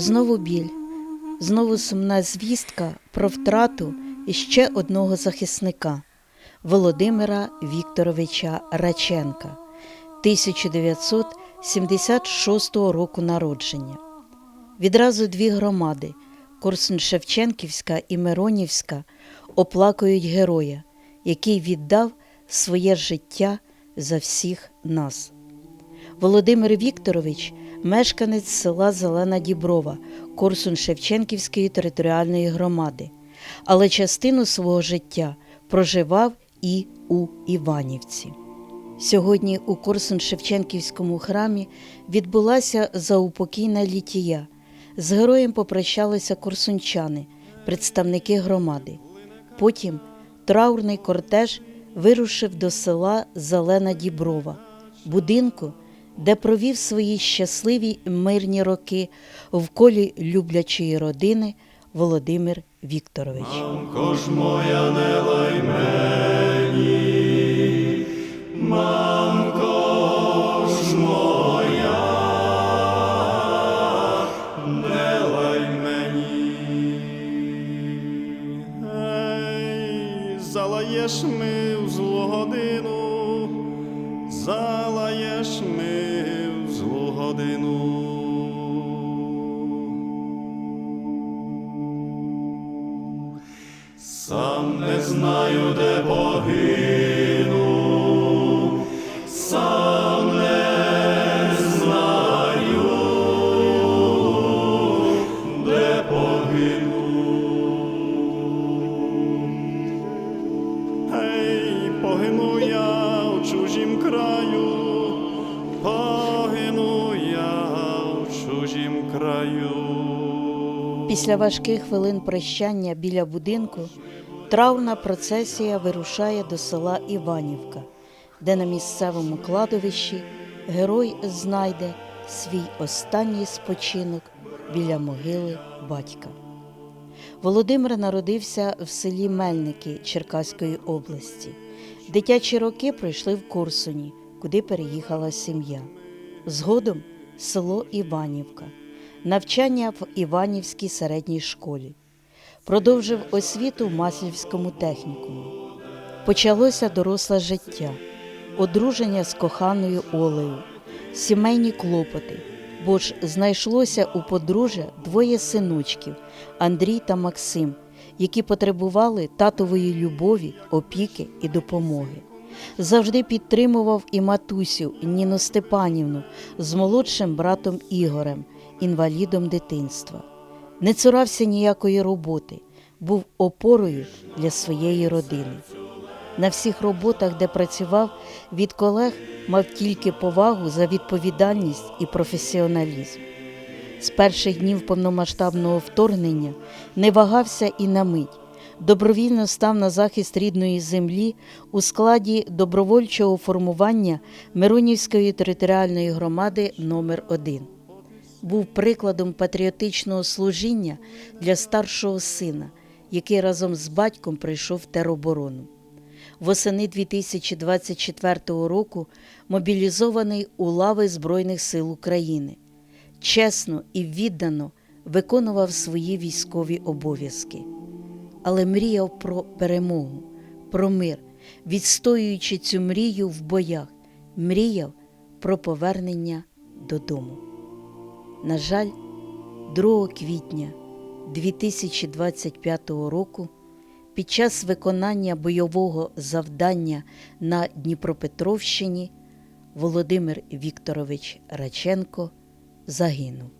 Знову біль, знову сумна звістка про втрату іще одного захисника Володимира Вікторовича Раченка 1976 року народження. Відразу дві громади Корсун-Шевченківська і Миронівська оплакують героя, який віддав своє життя за всіх нас. Володимир Вікторович мешканець села Зелена Діброва Корсун-Шевченківської територіальної громади, але частину свого життя проживав і у Іванівці. Сьогодні у Корсун-Шевченківському храмі відбулася заупокійна літія. З героєм попрощалися корсунчани, представники громади. Потім траурний кортеж вирушив до села Зелена Діброва, будинку, де провів свої щасливі мирні роки в колі люблячої родини Володимир Вікторович. Мамко ж моя не лай Сам не знаю, де погину, сам не знаю, де погину. Ей, погину я в чужім краю, погину я в чужім краю. Після важких хвилин прощання біля будинку траурна процесія вирушає до села Іванівка, де на місцевому кладовищі герой знайде свій останній спочинок біля могили батька. Володимир народився в селі Мельники Черкаської області. Дитячі роки пройшли в Корсуні, куди переїхала сім'я. Згодом село Іванівка, навчання в Іванівській середній школі. Продовжив освіту в Маслівському технікумі. Почалося доросле життя, одруження з коханою Олею, сімейні клопоти, бо ж знайшлося у подружжя двоє синочків Андрій та Максим, які потребували татової любові, опіки і допомоги. Завжди підтримував і матусю Ніну Степанівну з молодшим братом Ігорем, інвалідом дитинства. Не цурався ніякої роботи, був опорою для своєї родини. На всіх роботах, де працював, від колег мав тільки повагу за відповідальність і професіоналізм. З перших днів повномасштабного вторгнення не вагався і на мить. Добровільно став на захист рідної землі у складі добровольчого формування Миронівської територіальної громади номер 1 Був прикладом патріотичного служіння для старшого сина, який разом з батьком прийшов в тероборону. Восени 2024 року мобілізований у лави Збройних сил України. Чесно і віддано виконував свої військові обов'язки, але мріяв про перемогу, про мир, відстоюючи цю мрію в боях, мріяв про повернення додому. На жаль, 2 квітня 2025 року під час виконання бойового завдання на Дніпропетровщині Володимир Вікторович Раченко загинув.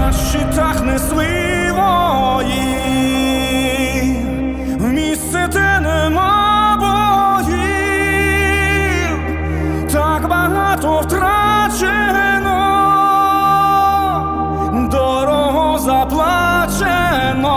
на щитах несли вої, в місце, те нема боїв, так багато втрачено, дорого заплачено,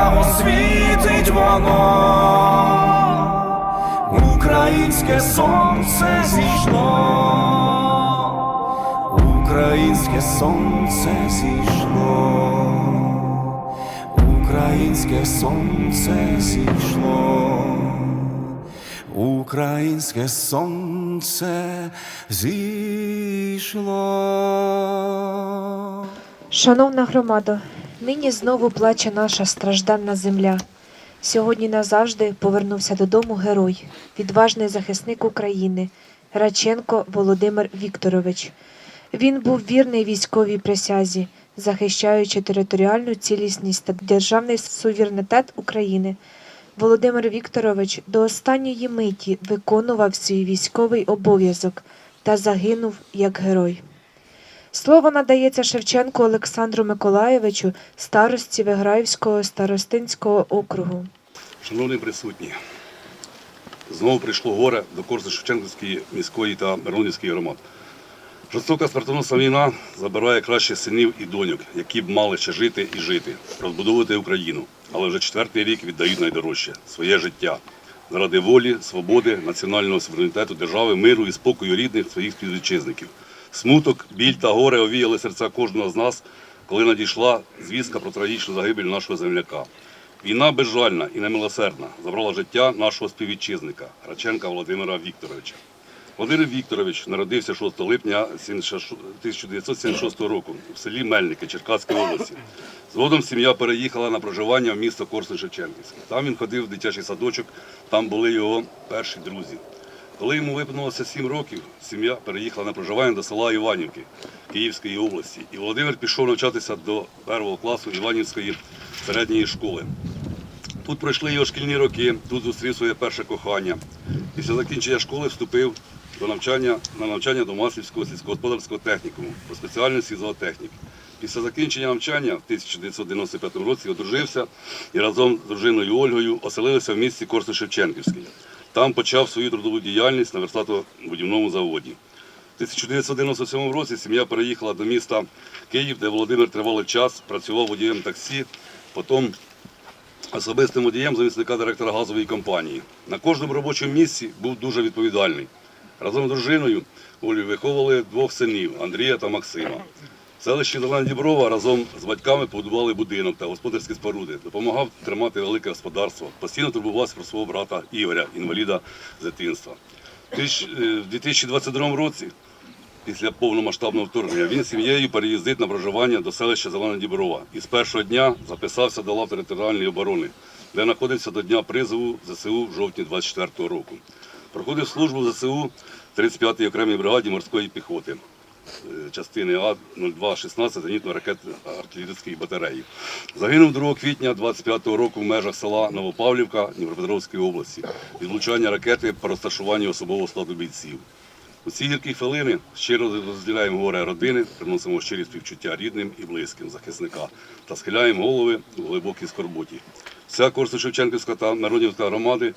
яскраво воно, українське сонце зійшло, українське сонце зійшло, українське сонце зійшло. Українське сонце зійшло. Шановна громадо, нині знову плаче наша стражданна земля. Сьогодні назавжди повернувся додому герой, відважний захисник України, Граченко Володимир Вікторович. Він був вірний військовій присязі, захищаючи територіальну цілісність та державний суверенітет України. Володимир Вікторович до останньої миті виконував свій військовий обов'язок та загинув як герой. Слово надається Шевченку Олександру Миколаєвичу, старості Виграївського старостинського округу. Шановні присутні, знову прийшло горе до Корсу Шевченківської міської та Миронівської громад. Жорстока смертоносна війна забирає краще синів і доньок, які б мали ще жити і жити, розбудовувати Україну. Але вже четвертий рік віддають найдорожче своє життя заради волі, свободи, національного суверенітету, держави, миру і спокою рідних своїх співвітчизників. Смуток, біль та горе овіяли серця кожного з нас, коли надійшла звістка про трагічну загибель нашого земляка. Війна безжальна і немилосердна забрала життя нашого співвітчизника Граченка Володимира Вікторовича. Володимир Вікторович народився 6 липня 1976 року в селі Мельники Черкаської області. Згодом сім'я переїхала на проживання в місто корсун шевченківське Там він ходив в дитячий садочок, там були його перші друзі. Коли йому виповнилося 7 років, сім'я переїхала на проживання до села Іванівки Київської області. І Володимир пішов навчатися до першого класу Іванівської середньої школи. Тут пройшли його шкільні роки, тут зустрів своє перше кохання. Після закінчення школи вступив до навчання на навчання до Маслівського сільськогосподарського технікуму по спеціальності зоотехнік. Після закінчення навчання в 1995 році одружився і разом з дружиною Ольгою оселилися в місті корсун шевченківський Там почав свою трудову діяльність на верстато-будівному заводі. В 1997 році сім'я переїхала до міста Київ, де Володимир тривалий час працював водієм таксі, потім особистим водієм замісника директора газової компанії. На кожному робочому місці був дуже відповідальний. Разом з дружиною Олю виховували двох синів Андрія та Максима. В селищі Зелена Діброва разом з батьками побудували будинок та господарські споруди, допомагав тримати велике господарство, постійно турбувався про свого брата Ігоря, інваліда з дитинства. Е, В 2022 році після повномасштабного вторгнення, він сім'єю переїздить на проживання до селища Зелена Діброва і з першого дня записався до лав територіальної оборони, де знаходився до дня призову ЗСУ в жовтні 24-го року. Проходив службу в ЗСУ 35-й окремій бригаді морської піхоти е, частини А-02-16 зенітно-ракетно-артилерійської батареї. Загинув 2 квітня 25-го року в межах села Новопавлівка Дніпропетровської області від влучання ракети по розташуванню особового складу бійців. У ці гіркі хвилини щиро розділяємо горе родини, приносимо щирі співчуття рідним і близьким захисника та схиляємо голови у глибокій скорботі. Вся Корсу Шевченківська та Народівська громади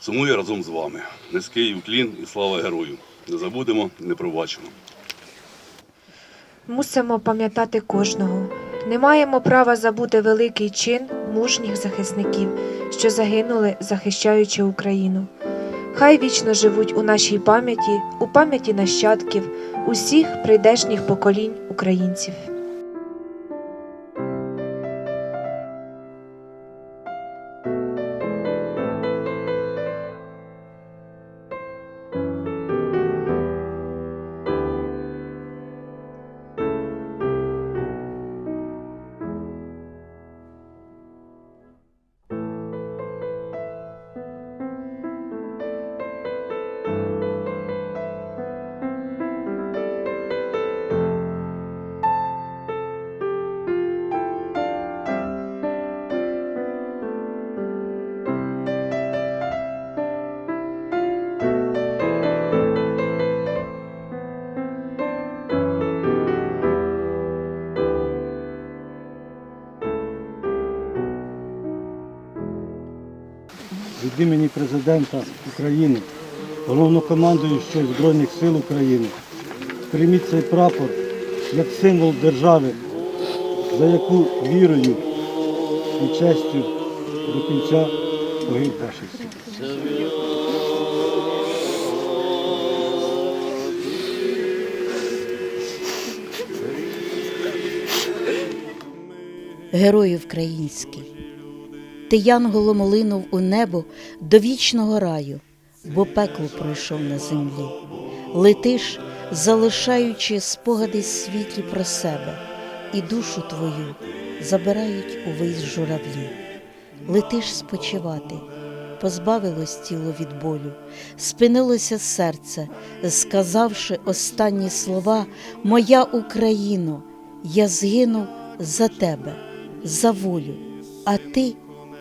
сумує разом з вами. Низький уклін і слава герою. Не забудемо, не пробачимо. Мусимо пам'ятати кожного. Не маємо права забути великий чин мужніх захисників, що загинули, захищаючи Україну. Хай вічно живуть у нашій пам'яті, у пам'яті нащадків, усіх прийдешніх поколінь українців. Президента України, головнокомандуючого Збройних сил України. Прийміть цей прапор як символ держави, за яку вірою і честю до кінця погиб фашистів. Герой український, ти янголом линув у небо до вічного раю, бо пекло пройшов на землі. Летиш, залишаючи спогади світлі про себе, і душу твою забирають увесь журавлі. Летиш спочивати, позбавилось тіло від болю, спинилося серце, сказавши останні слова Моя Україно, я згинув за тебе, за волю, а ти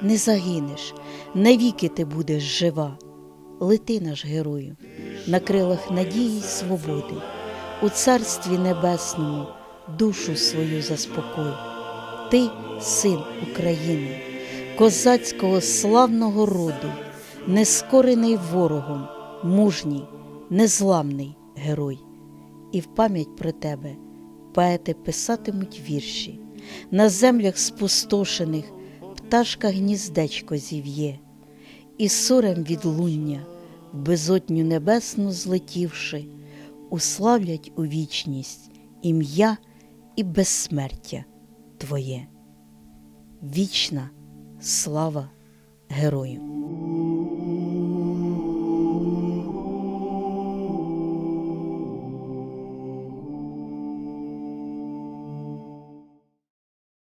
не загинеш, навіки ти будеш жива. Лети наш герою, на крилах надії й свободи, у царстві небесному душу свою заспокой. Ти син України, козацького славного роду, нескорений ворогом, мужній, незламний герой. І в пам'ять про тебе поети писатимуть вірші, на землях спустошених пташка гніздечко зів'є, і сурем від луння, в безотню небесну злетівши, уславлять у вічність ім'я і безсмертя Твоє. Вічна слава герою!